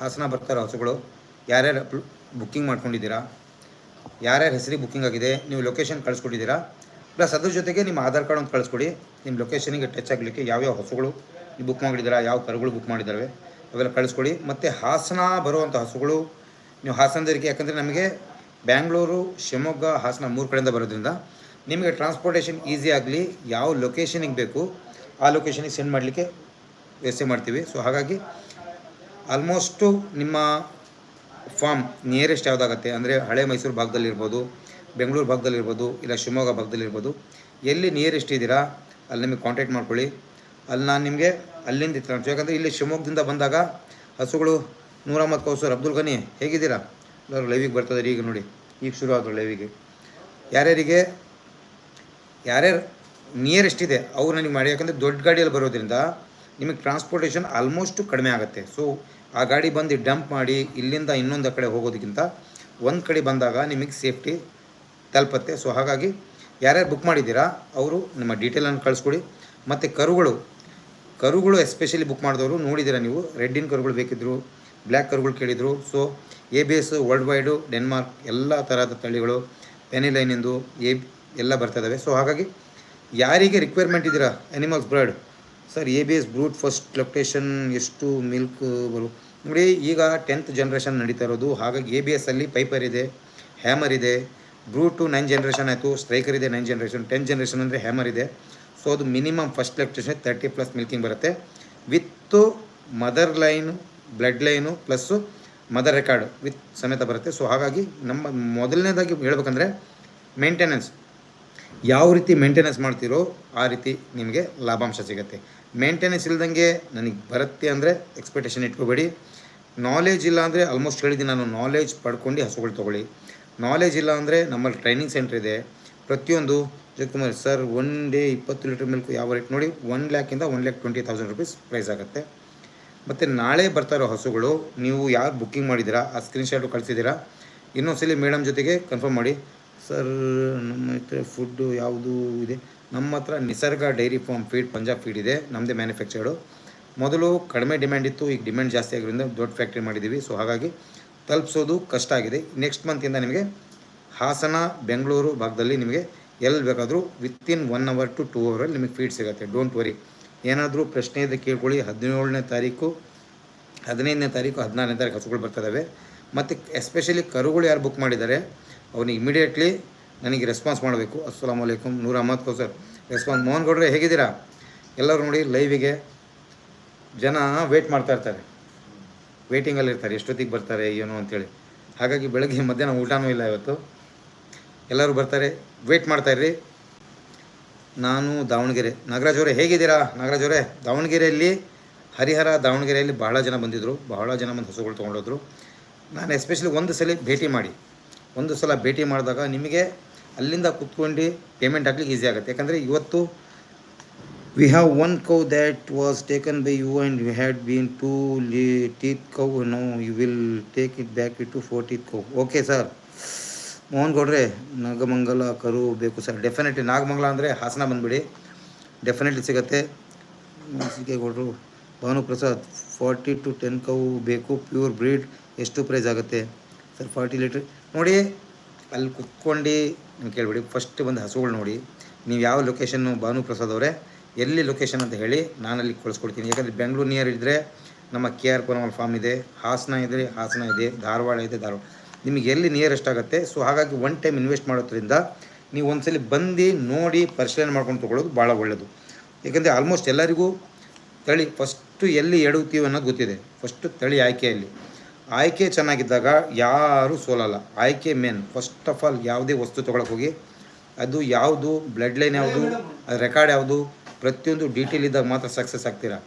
ಹಾಸನ ಬರ್ತಾರೋ ಹಸುಗಳು. ಯಾರ್ಯಾರು ಬುಕ್ಕಿಂಗ್ ಮಾಡ್ಕೊಂಡಿದ್ದೀರಾ? ಯಾರ್ಯಾರ ಹೆಸರಿಗೆ ಬುಕ್ಕಿಂಗ್ ಆಗಿದೆ? ನೀವು ಲೊಕೇಶನ್ ಕಳಿಸ್ಕೊಟ್ಟಿದ್ದೀರಾ? ಪ್ಲಸ್ ಅದ್ರ ಜೊತೆಗೆ ನಿಮ್ಮ ಆಧಾರ್ ಕಾರ್ಡ್ ಒಂದು ಕಳಿಸ್ಕೊಡಿ. ನಿಮ್ಮ ಲೊಕೇಶನಿಗೆ ಟಚ್ ಆಗಲಿಕ್ಕೆ ಯಾವ್ಯಾವ ಹಸುಗಳು ನೀವು ಬುಕ್ ಮಾಡಿದ್ದೀರಾ? ಯಾವ ಕರುಗಳು ಬುಕ್ ಮಾಡಿದ್ದಾವೆ? ಅವೆಲ್ಲ ಕಳಿಸ್ಕೊಡಿ. ಮತ್ತು ಹಾಸನ ಬರುವಂಥ ಹಸುಗಳು, ನೀವು ಹಾಸನದವರಿಗೆ, ಯಾಕಂದರೆ ನಮಗೆ ಬ್ಯಾಂಗ್ಳೂರು, ಶಿವಮೊಗ್ಗ, ಹಾಸನ ಮೂರು ಕಡೆಯಿಂದ ಬರೋದ್ರಿಂದ ನಿಮಗೆ ಟ್ರಾನ್ಸ್ಪೋರ್ಟೇಷನ್ ಈಸಿ ಆಗಲಿ, ಯಾವ ಲೊಕೇಶನಿಗೆ ಬೇಕು, ಆ ಲೊಕೇಶನಿಗೆ ಸೆಂಡ್ ಮಾಡಲಿಕ್ಕೆ ವ್ಯವಸ್ಥೆ ಮಾಡ್ತೀವಿ. ಸೊ ಹಾಗಾಗಿ ಆಲ್ಮೋಸ್ಟು ನಿಮ್ಮ ಫಾರ್ಮ್ ನಿಯರೆಸ್ಟ್ ಯಾವುದಾಗತ್ತೆ ಅಂದರೆ ಹಳೆ ಮೈಸೂರು ಭಾಗದಲ್ಲಿರ್ಬೋದು, ಬೆಂಗಳೂರು ಭಾಗದಲ್ಲಿರ್ಬೋದು, ಇಲ್ಲ ಶಿವಮೊಗ್ಗ ಭಾಗದಲ್ಲಿರ್ಬೋದು, ಎಲ್ಲಿ ನಿಯರೆಸ್ಟ್ ಇದ್ದೀರಾ, ಅಲ್ಲಿ ನಿಮಗೆ ಕಾಂಟ್ಯಾಕ್ಟ್ ಮಾಡ್ಕೊಳ್ಳಿ. ಅಲ್ಲಿ ನಾನು ನಿಮಗೆ ಅಲ್ಲಿಂದ ಇತ್ತು ಯಾಕಂದರೆ ಇಲ್ಲಿ ಶಿವಮೊಗ್ಗದಿಂದ ಬಂದಾಗ ಹಸುಗಳು ನೂರ ಮತ್ತು ಕೌಸರ್. ಅಬ್ದುಲ್ ಗನಿ ಹೇಗಿದ್ದೀರಾ? ಎಲ್ಲರೂ ಲೈವಿಗೆ ಬರ್ತದೆ ಈಗ ನೋಡಿ. ಈಗ ಶುರು ಆದರು ಲೈವಿಗೆ ಯಾರ್ಯಾರಿಗೆ? ಯಾರ್ಯಾರು ನಿಯರೆಸ್ಟ್ ಇದೆ, ಅವ್ರು ನನಗೆ ಮಾಡಿ. ಯಾಕಂದರೆ ದೊಡ್ಡ ಗಾಡಿಯಲ್ಲಿ ಬರೋದ್ರಿಂದ ನಿಮಗೆ ಟ್ರಾನ್ಸ್ಪೋರ್ಟೇಷನ್ ಆಲ್ಮೋಸ್ಟು ಕಡಿಮೆ ಆಗುತ್ತೆ. ಸೊ ಆ ಗಾಡಿ ಬಂದು ಡಂಪ್ ಮಾಡಿ, ಇಲ್ಲಿಂದ ಇನ್ನೊಂದು ಕಡೆ ಹೋಗೋದಕ್ಕಿಂತ ಒಂದು ಕಡೆ ಬಂದಾಗ ನಿಮಗೆ ಸೇಫ್ಟಿ ತಲುಪತ್ತೆ. ಸೊ ಹಾಗಾಗಿ ಯಾರ್ಯಾರು ಬುಕ್ ಮಾಡಿದ್ದೀರಾ, ಅವರು ನಿಮ್ಮ ಡೀಟೇಲನ್ನು ಕಳಿಸ್ಕೊಡಿ. ಮತ್ತು ಕರುಗಳು ಕರುಗಳು ಎಸ್ಪೆಷಲಿ ಬುಕ್ ಮಾಡಿದವರು ನೋಡಿದ್ದೀರಾ ನೀವು? ರೆಡ್ಡಿನ ಕರುಗಳು ಬೇಕಿದ್ದರು ಬ್ಲ್ಯಾಕ್ ಕರುಗಳು ಕೇಳಿದರು. So A B S world wide Denmark ಎಲ್ಲ ಥರದ ತಳಿಗಳು ಪೆನಿಲೈನಿಂದು ಎ ಎಲ್ಲ ಬರ್ತದವೆ ಸೊ ಹಾಗಾಗಿ ಯಾರಿಗೆ ರಿಕ್ವೈರ್ಮೆಂಟ್ ಇದ್ದೀರಾ animals breed sir A B S Brute first lactation ಎಷ್ಟು ಮಿಲ್ಕ್ ಬರು? ನೋಡಿ, ಈಗ ಟೆಂತ್ ಜನ್ರೇಷನ್ ನಡೀತಾ ಇರೋದು. ಹಾಗಾಗಿ ಎ ಬಿ ಎಸ್ ಅಲ್ಲಿ ಪೈಪರ್ ಇದೆ ಹ್ಯಾಮರ್ ಇದೆ. ಬ್ರೂಟು ನೈನ್ ಜನ್ರೇಷನ್ ಆಯಿತು ಸ್ಟ್ರೈಕರ್ ಇದೆ ನೈನ್ ಜನ್ರೇಷನ್ ಟೆಂತ್ ಜನ್ರೇಷನ್ ಅಂದರೆ ಹ್ಯಾಮರ್ ಇದೆ. ಸೊ ಅದು minimum first lactation thirty plus milking ಬರುತ್ತೆ. With mother line blood line plus mother record with ಸಮೇತ ಬರುತ್ತೆ. ಸೊ ಹಾಗಾಗಿ ನಮ್ಮ ಮೊದಲನೇದಾಗಿ ಹೇಳ್ಬೇಕಂದ್ರೆ ಮೇಂಟೆನೆನ್ಸ್ ಯಾವ ರೀತಿ ಮೇಂಟೆನೆನ್ಸ್ ಮಾಡ್ತೀರೋ ಆ ರೀತಿ ನಿಮಗೆ ಲಾಭಾಂಶ ಸಿಗುತ್ತೆ. ಮೇಂಟೆನೆನ್ಸ್ ಇಲ್ದಂಗೆ ನನಗೆ ಬರುತ್ತೆ ಅಂದರೆ ಎಕ್ಸ್ಪೆಕ್ಟೇಷನ್ ಇಟ್ಕೋಬೇಡಿ. ನಾಲೆಜ್ ಇಲ್ಲ ಅಂದರೆ ಆಲ್ಮೋಸ್ಟ್ ಹೇಳಿದ್ದೀನಿ ನಾನು ನಾಲೆಜ್ ಪಡ್ಕೊಂಡು ಹಸುಗಳು ತೊಗೊಳ್ಳಿ. ನಾಲೆಜ್ ಇಲ್ಲ ಅಂದರೆ ನಮ್ಮಲ್ಲಿ ಟ್ರೈನಿಂಗ್ ಸೆಂಟ್ರ್ ಇದೆ. ಪ್ರತಿಯೊಂದು ಜಯಕುಮಾರ್ ಸರ್ ಒನ್ ಡೇ ಇಪ್ಪತ್ತು ಲೀಟ್ರ್ ಮಿಲ್ಕ್ ಯಾವ ರೇಟ್ ನೋಡಿ one ಲ್ಯಾಕಿಂದ one lakh twenty thousand rupees price ಆಗುತ್ತೆ. ಮತ್ತು ನಾಳೆ ಬರ್ತಾ ಇರೋ ಹಸುಗಳು, ನೀವು ಯಾರು ಬುಕ್ಕಿಂಗ್ ಮಾಡಿದ್ದೀರಾ, ಆ ಸ್ಕ್ರೀನ್ಶಾಟು ಕಳಿಸಿದ್ದೀರಾ, ಇನ್ನೊಂದ್ಸಲಿ ಮೇಡಮ್ ಜೊತೆಗೆ ಕನ್ಫರ್ಮ್ ಮಾಡಿ. ಸರ್, ನಮ್ಮ ಹತ್ರ ಫುಡ್ಡು ಯಾವುದು ಇದೆ. ನಮ್ಮ ಹತ್ರ Nisarga dairy farm feed, Punjab feed ಇದೆ. ನಮ್ಮದೇ ಮ್ಯಾನುಫ್ಯಾಕ್ಚರ್ಡು. ಮೊದಲು ಕಡಿಮೆ ಡಿಮ್ಯಾಂಡ್ ಇತ್ತು, ಈಗ ಡಿಮ್ಯಾಂಡ್ ಜಾಸ್ತಿ ಆಗಿರೋದ್ರಿಂದ ದೊಡ್ಡ ಫ್ಯಾಕ್ಟ್ರಿ ಮಾಡಿದ್ದೀವಿ. ಸೊ, ಹಾಗಾಗಿ ತಲುಪಿಸೋದು ಕಷ್ಟ ಆಗಿದೆ. ನೆಕ್ಸ್ಟ್ ಮಂತಿಂದ ನಿಮಗೆ ಹಾಸನ, ಬೆಂಗಳೂರು ಭಾಗದಲ್ಲಿ ನಿಮಗೆ ಎಲ್ಲಿ ಬೇಕಾದರೂ within one hour to two ಅವರಲ್ಲಿ ನಿಮಗೆ ಫೀಡ್ ಸಿಗುತ್ತೆ. ಡೋಂಟ್ ವರಿ ಏನಾದರೂ ಪ್ರಶ್ನೆ ಇದೆ ಕೇಳ್ಕೊಳ್ಳಿ. ಹದಿನೇಳನೇ ತಾರೀಕು, ಹದಿನೈದನೇ ತಾರೀಕು, ಹದಿನಾರನೇ ತಾರೀಕು ಹಸುಗಳು ಬರ್ತದವೆ ಮತ್ತು ಎಸ್ಪೆಷಲಿ ಕರುಗಳು ಯಾರು ಬುಕ್ ಮಾಡಿದ್ದಾರೆ? ಅವನಿಗೆ ಇಮಿಡಿಯೇಟ್ಲಿ ನನಗೆ ರೆಸ್ಪಾನ್ಸ್ ಮಾಡಬೇಕು. ಅಸ್ಸಲಾಮ್ ಅಲೈಕುಮ್, ನೂರ ಅಹಮದ್ ಸರ್ ರೆಸ್ಪಾನ್ಸ್ ಮೋಹನ್ ಗೌಡ್ರೆ, ಹೇಗಿದ್ದೀರಾ? ಎಲ್ಲರೂ ನೋಡಿ ಲೈವಿಗೆ ಜನ ವೇಟ್ ಮಾಡ್ತಾ ಇರ್ತಾರೆ. ವೇಟಿಂಗಲ್ಲಿ ಇರ್ತಾರೆ. ಎಷ್ಟೊತ್ತಿಗೆ ಬರ್ತಾರೆ, ಏನು ಅಂತೇಳಿ. ಹಾಗಾಗಿ ಬೆಳಗ್ಗೆ ಮಧ್ಯಾಹ್ನ ಊಟನೂ ಇಲ್ಲ ಇವತ್ತು. ಎಲ್ಲರೂ ಬರ್ತಾರೆ. ವೇಟ್ ಮಾಡ್ತಾ ಇರ್ರಿ. ನಾನು ದಾವಣಗೆರೆ. ನಾಗರಾಜ್ ಅವರೇ, ಹೇಗಿದ್ದೀರಾ? ನಾಗರಾಜ್ ಅವರೇ, ದಾವಣಗೆರೆಯಲ್ಲಿ, ಹರಿಹರ ದಾವಣಗೆರೆಯಲ್ಲಿ ಬಹಳ ಜನ ಬಂದಿದ್ದರು ಬಹಳ ಜನ ಬಂದು ಹಸುಗಳು ತೊಗೊಂಡೋದ್ರು. ನಾನು ಎಸ್ಪೆಷಲಿ ಒಂದು ಸಲ ಭೇಟಿ ಮಾಡಿ. ಒಂದು ಸಲ ಭೇಟಿ ಮಾಡಿದಾಗ ನಿಮಗೆ ಅಲ್ಲಿಂದ ಕುತ್ಕೊಂಡು ಪೇಮೆಂಟ್ ಹಾಕ್ಲಿಕ್ಕೆ ಈಸಿ ಆಗುತ್ತೆ. ಯಾಕಂದರೆ ಇವತ್ತು we have one cow that was taken by you and you had been two ಲಿ teeth cow no you will take it back it to four teeth cow okay sir Mohan ಗೌಡ್ರೆ, ನಾಗಮಂಗಲ, ಕರು, ಬೇಕು sir definitely Nagamangala ಅಂದರೆ ಹಾಸನ ಬಂದುಬಿಡಿ. Definitely ಸಿಗುತ್ತೆ. ಗೌಡ್ರು Bhanu Prasad forty two ten cow ಬೇಕು. Pure breed ಎಷ್ಟು ಪ್ರೈಸ್ ಆಗುತ್ತೆ? Sir forty litre. ನೋಡಿ, ಅಲ್ಲಿ ಕುತ್ಕೊಂಡು ನೀವು ಕೇಳಬೇಡಿ ಫಸ್ಟ್ ಬಂದು ಹಸುಗಳು ನೋಡಿ, ನೀವು ಯಾವ ಲೊಕೇಶನ್ನು ಭಾನುಪ್ರಸಾದ್ ಅವರೇ, ಎಲ್ಲಿ ಲೊಕೇಶನ್ ಅಂತ ಹೇಳಿ ನಾನು ಅಲ್ಲಿ ಕಳಿಸ್ಕೊಡ್ತೀನಿ. ಯಾಕಂದರೆ ಬೆಂಗಳೂರು ನಿಯರ್ ಇದ್ದರೆ ನಮ್ಮ ಕೆ ಆರ್ ಪುರಮಲ್ ಫಾರ್ಮ್ ಇದೆ, ಹಾಸನ ಇದ್ದರೆ ಹಾಸನ ಇದೆ, ಧಾರವಾಡ ಇದೆ, ಧಾರವಾಡ. ನಿಮಗೆ ಎಲ್ಲಿ ನಿಯರೆಸ್ಟ್ ಆಗುತ್ತೆ ಸೊ ಹಾಗಾಗಿ ಒನ್ ಟೈಮ್ ಇನ್ವೆಸ್ಟ್ ಮಾಡೋದ್ರಿಂದ ನೀವು ಒಂದ್ಸಲಿ ಬಂದು ನೋಡಿ ಪರಿಶೀಲನೆ ಮಾಡ್ಕೊಂಡು ತೊಗೊಳ್ಳೋದು ಭಾಳ ಒಳ್ಳೆಯದು ಏಕೆಂದರೆ ಆಲ್ಮೋಸ್ಟ್ ಎಲ್ಲರಿಗೂ ತಳಿ ಫಸ್ಟು ಎಲ್ಲಿ ಎಡುತ್ತೀವಿ ಅನ್ನೋದು ಗೊತ್ತಿದೆ. ಫಸ್ಟು ತಳಿ ಆಯ್ಕೆಯಲ್ಲಿ ಆಯ್ಕೆ ಚೆನ್ನಾಗಿದ್ದಾಗ ಯಾರೂ ಸೋಲಲ್ಲ. ಆಯ್ಕೆ ಮೇನ್ ಫಸ್ಟ್ ಆಫ್ ಆಲ್ ಯಾವುದೇ ವಸ್ತು ತೊಗೊಳಕ್ಕೆ ಹೋಗಿ, ಅದು ಯಾವುದು ಬ್ಲಡ್ ಲೈನ್ ಯಾವುದು ರೆಕಾರ್ಡ್ ಯಾವುದು, ಪ್ರತಿಯೊಂದು ಡೀಟೇಲ್ ಇದ್ದಾಗ ಮಾತ್ರ ಸಕ್ಸಸ್ ಆಗ್ತೀರಾ?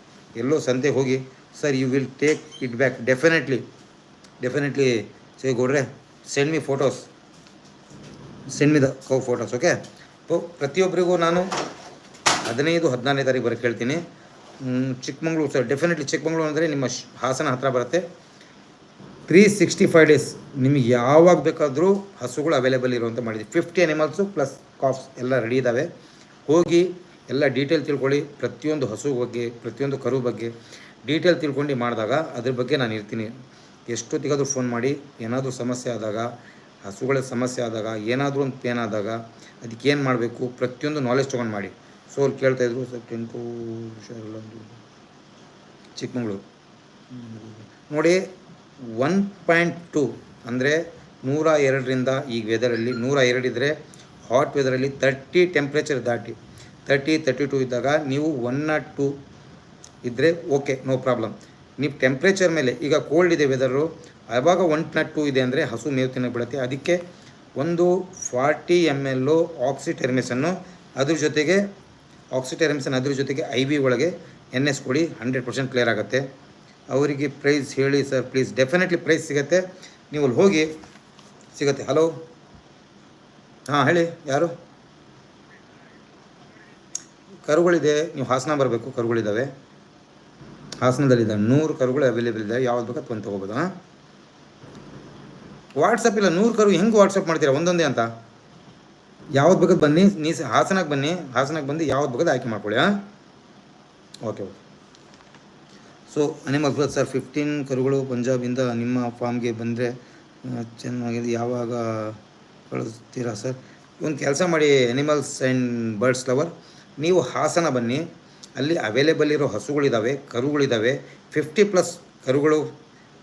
ಎಲ್ಲೋ ಸಂತೆಗೆ ಹೋಗಿ, sir you will take it back definitely definitely say ಗೌಡ್ರೆ send me photos send me the cow photos okay ಪ್ರತಿಯೊಬ್ಬರಿಗೂ ನಾನು ಹದಿನೈದು, ಹದಿನಾರನೇ ತಾರೀಕು ಬರೋಕ್ಕೆ ಹೇಳ್ತೀನಿ. ಚಿಕ್ಕಮಂಗ್ಳೂರು, ಸರ್ ಡೆಫಿನೆಟ್ಲಿ ಚಿಕ್ಕಮಂಗ್ಳೂರು ಅಂದರೆ ನಿಮ್ಮ ಹಾಸನ ಹತ್ತಿರ ಬರುತ್ತೆ. ತ್ರೀ ಸಿಕ್ಸ್ಟಿ ಫೈವ್ ಡೇಸ್ ನಿಮಗೆ ಯಾವಾಗ ಬೇಕಾದರೂ ಹಸುಗಳು ಅವೈಲೇಬಲ್ ಇರುವಂಥ ಮಾಡಿದ್ವಿ ಫಿಫ್ಟಿ ಅನಿಮಲ್ಸು ಪ್ಲಸ್ ಕಾಫ್ಸ್ ಎಲ್ಲ ರೆಡಿ ಇದ್ದಾವೆ ಹೋಗಿ ಎಲ್ಲ ಡೀಟೇಲ್ ತಿಳ್ಕೊಳ್ಳಿ. ಪ್ರತಿಯೊಂದು ಹಸು ಬಗ್ಗೆ, ಪ್ರತಿಯೊಂದು ಕರು ಬಗ್ಗೆ ಡೀಟೇಲ್ ತಿಳ್ಕೊಂಡು ಮಾಡಿದಾಗ ಅದ್ರ ಬಗ್ಗೆ ನಾನು ಇರ್ತೀನಿ. ಎಷ್ಟೊತ್ತಿಗಾದರೂ ಫೋನ್ ಮಾಡಿ, ಏನಾದರೂ ಸಮಸ್ಯೆ ಆದಾಗ, ಹಸುಗಳ ಸಮಸ್ಯೆ ಆದಾಗ, ಏನಾದರೂ ಒಂದು ಪೇನ್ ಆದಾಗ ಅದಕ್ಕೆ ಏನು ಮಾಡಬೇಕು? ಪ್ರತಿಯೊಂದು ನಾಲೆಜ್ ತೊಗೊಂಡು ಮಾಡಿ. ಸೊ ಅವ್ರು ಕೇಳ್ತಾಯಿದ್ರು ಸರ್ ಟೆಂಪು ಚಿಕ್ಕಮಗಳೂರು. ನೋಡಿ ಒನ್ ಪಾಯಿಂಟ್ ಟು ಅಂದರೆ ನೂರ ಎರಡರಿಂದ ಈ ವೆದರಲ್ಲಿ ನೂರ ಎರಡಿದ್ರೆ ಹಾಟ್ ವೆದರಲ್ಲಿ ತರ್ಟಿ ಟೆಂಪ್ರೇಚರ್ ದಾಟಿ ತರ್ಟಿ ತರ್ಟಿ ಟು ಇದ್ದಾಗ ನೀವು ಒನ್ ನಾಟ್ ಟು ಇದ್ದರೆ ಓಕೆ ನೋ ಪ್ರಾಬ್ಲಮ್ ನೀವು ಟೆಂಪ್ರೇಚರ್ ಮೇಲೆ, ಈಗ ಕೋಲ್ಡ್ ಇದೆ ವೆದರು ಆವಾಗ ಒನ್ ನಾಟ್ ಟು ಇದೆ ಅಂದರೆ ಹಸು ಮೇವು ತಿನ್ನಕ್ಕೆ ಬಿಡುತ್ತೆ ಅದಕ್ಕೆ ಒಂದು ಫಾರ್ಟಿ ಎಂ ಎಲ್ಲು ಆಕ್ಸಿಟೆರ್ಮಿಸನ್ನು ಅದ್ರ ಜೊತೆಗೆ ಆಕ್ಸಿಟೆರ್ಮಿಸನ್ ಅದ್ರ ಜೊತೆಗೆ ಐ ವಿ ಒಳಗೆ ಎನ್ ಎಸ್ ಕೊಡಿ ಹಂಡ್ರೆಡ್ ಪರ್ಸೆಂಟ್ ಕ್ಲಿಯರ್ ಆಗುತ್ತೆ. ಅವರಿಗೆ ಪ್ರೈಸ್ ಹೇಳಿ ಸರ್ ಪ್ಲೀಸ್ ಡೆಫಿನೆಟ್ಲಿ ಪ್ರೈಸ್ ಸಿಗುತ್ತೆ. ನೀವು ಅಲ್ಲಿ ಹೋಗಿ ಸಿಗುತ್ತೆ. ಹಲೋ ಹಾಂ, ಹೇಳಿ, ಯಾರು? ಕರುಗಳಿದೆ, ನೀವು ಹಾಸನ ಬರಬೇಕು ಕರುಗಳಿದ್ದಾವೆ ಹಾಸನದಲ್ಲಿದೆ, ನೂರು ಕರುಗಳು ಅವೈಲೇಬಲ್ ಇದೆ. ಯಾವ್ದು ಬೇಕು ಒಂದು ತೊಗೋಬೋದು, ಹಾಂ? ವಾಟ್ಸಪ್ ಇಲ್ಲ, ನೂರು ಕರು ಹೆಂಗೆ ವಾಟ್ಸಪ್ ಮಾಡ್ತೀರಾ? ಒಂದೊಂದೇ ಅಂತ. ಯಾವ್ದು ಬೇಕಾದ್ ಬನ್ನಿ ನೀ ಹಾಸನಕ್ಕೆ ಬನ್ನಿ ಹಾಸನಕ್ಕೆ ಬಂದು ಯಾವ್ದು ಬೇಕಾದ್ ಆಯ್ಕೆ ಮಾಡ್ಕೊಳ್ಳಿ, ಹಾಂ? Okay okay so animal Akbar sir fifteen ಕರುಗಳು ಪಂಜಾಬಿಂದ ನಿಮ್ಮ ಫಾರ್ಮ್ಗೆ ಬಂದರೆ ಚೆನ್ನಾಗಿದೆ. ಯಾವಾಗ ಕಳಿಸ್ತೀರಾ ಸರ್? ಒಂದು ಕೆಲಸ ಮಾಡಿ ಅನಿಮಲ್ಸ್ ಆ್ಯಂಡ್ ಬರ್ಡ್ಸ್ ಲವರ್ ನೀವು ಹಾಸನ ಬನ್ನಿ. ಅಲ್ಲಿ ಅವೈಲೇಬಲ್ ಇರೋ ಹಸುಗಳಿದ್ದಾವೆ ಕರುಗಳಿದ್ದಾವೆ ಫಿಫ್ಟಿ ಪ್ಲಸ್ ಕರುಗಳು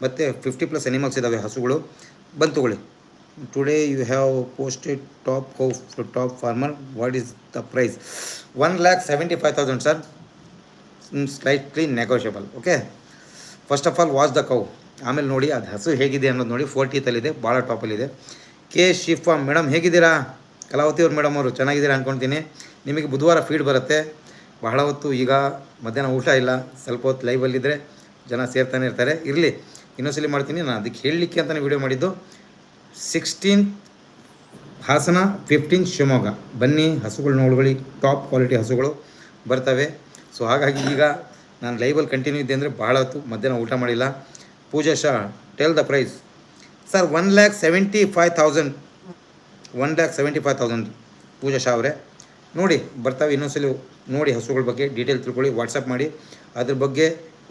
ಮತ್ತು ಫಿಫ್ಟಿ ಪ್ಲಸ್ ಅನಿಮಲ್ಸ್ ಇದ್ದಾವೆ ಹಸುಗಳು. ಬಂದು ತೊಗೊಳ್ಳಿ. Today you have posted top cow top farmer what is the price one lakh seventy five thousand sir slightly negotiable okay first of all watch the cow ಆಮೇಲೆ ನೋಡಿ, ಅದು ಹಸು ಹೇಗಿದೆ ಅನ್ನೋದು ನೋಡಿ ಫೋರ್ಟೀತಲ್ಲಿದೆ ಭಾಳ ಟಾಪಲ್ಲಿದೆ ಕೆ ಶಿಫಾ ಮೇಡಮ್ ಹೇಗಿದ್ದೀರಾ? ಕಲಾವತಿ ಅವ್ರು ಮೇಡಮ್ ಅವರು, ಚೆನ್ನಾಗಿದ್ದೀರಾ ಅಂದ್ಕೊಳ್ತೀನಿ ನಿಮಗೆ ಬುಧವಾರ ಫೀಡ್ ಬರುತ್ತೆ. ಬಹಳ ಹೊತ್ತು ಈಗ ಮಧ್ಯಾಹ್ನ ಊಟ ಇಲ್ಲ, ಸ್ವಲ್ಪ ಹೊತ್ತು ಲೈವಲ್ಲಿದ್ದರೆ ಜನ ಸೇರ್ತಾನೆ ಇರ್ತಾರೆ. ಇರಲಿ, ಇನ್ನೊಂದ್ಸಲಿ ಮಾಡ್ತೀನಿ, ನಾನು ಅದಕ್ಕೆ ಹೇಳಲಿಕ್ಕೆ ಅಂತಲೇ ವಿಡಿಯೋ ಮಾಡಿದ್ದು. Sixteen Hassan fifteen Shivamogga. ಬನ್ನಿ, ಹಸುಗಳು ನೋಡ್ಕೊಳ್ಳಿ ಟಾಪ್ ಕ್ವಾಲಿಟಿ ಹಸುಗಳು ಬರ್ತವೆ. ಸೊ ಹಾಗಾಗಿ ಈಗ ನಾನು ಲೈವಲ್ಲಿ ಕಂಟಿನ್ಯೂ ಇದ್ದೆ ಅಂದರೆ ಭಾಳ ಹೊತ್ತು ಮಧ್ಯಾಹ್ನ ಊಟ ಮಾಡಿಲ್ಲ. Pooja Shah tell the price sir one lakh seventy five thousand one lakh seventy five thousand Pooja Shah ಅವರೇ. ನೋಡಿ, ಬರ್ತಾವೆ ಇನ್ನೊಂದ್ಸಲಿ ನೋಡಿ ಹಸುಗಳ ಬಗ್ಗೆ ಡೀಟೇಲ್ ತಿಳ್ಕೊಳ್ಳಿ ವಾಟ್ಸಪ್ ಮಾಡಿ. ಅದ್ರ ಬಗ್ಗೆ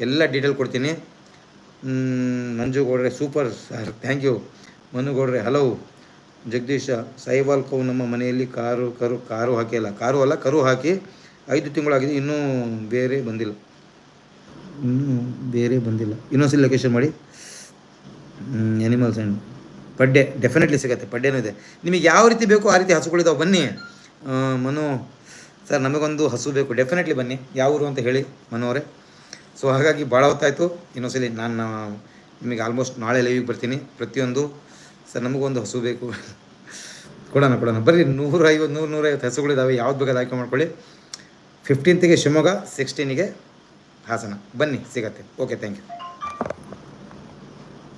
ಎಲ್ಲ ಡೀಟೇಲ್ ಕೊಡ್ತೀನಿ. ಮಂಜುಗೌಡ್ರೆ ಮಂಜು ಗೌಡ್ರೆ super sir thank you Manu ಗೌಡ್ರೆ ಹಲೋ ಜಗದೀಶ ಸೈವಾಲ್ ಕೌ ನಮ್ಮ ಮನೆಯಲ್ಲಿ ಕಾರು, ಕರು, ಕಾರು ಹಾಕಿಲ್ಲ. ಕಾರು ಅಲ್ಲ, ಕರು ಹಾಕಿ. ಐದು ತಿಂಗಳಾಗಿದೆ, ಇನ್ನೂ ಬೇರೆ ಬಂದಿಲ್ಲ. ಇನ್ನೂ ಬೇರೆ ಬಂದಿಲ್ಲ. ಇನ್ನೊಂದ್ಸಲ ಲೊಕೇಶನ್ ಮಾಡಿ. ಎನಿಮಲ್ಸ್ ಆ್ಯಂಡ್ ಪಡ್ಡೆ ಡೆಫಿನೆಟ್ಲಿ ಸಿಗುತ್ತೆ, ಪಡ್ಡೆನೂ ಇದೆ. ನಿಮಗೆ ಯಾವ ರೀತಿ ಬೇಕು ಆ ರೀತಿ ಹಸುಗಳಿದಾವೆ, ಬನ್ನಿ. ಮನು, ಸರ್, ನಮಗೊಂದು ಹಸು ಬೇಕು. ಡೆಫಿನೆಟ್ಲಿ ಬನ್ನಿ. ಯಾವ ಊರು ಅಂತ ಹೇಳಿ, ಮನು ಅವರೇ. ಸೊ ಹಾಗಾಗಿ ಭಾಳ ಹೊತ್ತಾಯಿತು. ಇನ್ನೊಂದ್ಸಲಿ ನಾನು ನಿಮಗೆ ಆಲ್ಮೋಸ್ಟ್ ನಾಳೆ ಲೈವಿಗೆ ಬರ್ತೀನಿ. ಪ್ರತಿಯೊಂದು, ಸರ್, ನಮಗೊಂದು ಹಸು ಬೇಕು. ಕೊಡೋಣ ಕೊಡೋಣ. ಬರ್ರಿ, ನೂರೈವತ್ತು ನೂರು ನೂರೈವತ್ತು ಹಸುಗಳಿದ್ದಾವೆ ಯಾವ್ದು ಬೇಕಾದ ಆಯ್ಕೆ ಮಾಡ್ಕೊಳ್ಳಿ. ಫಿಫ್ಟೀನ್ತಿಗೆ ಶಿವಮೊಗ್ಗ ಸಿಕ್ಸ್ಟೀನಿಗೆ ಹಾಸನ. ಬನ್ನಿ ಸಿಗತ್ತೆ. Okay thank you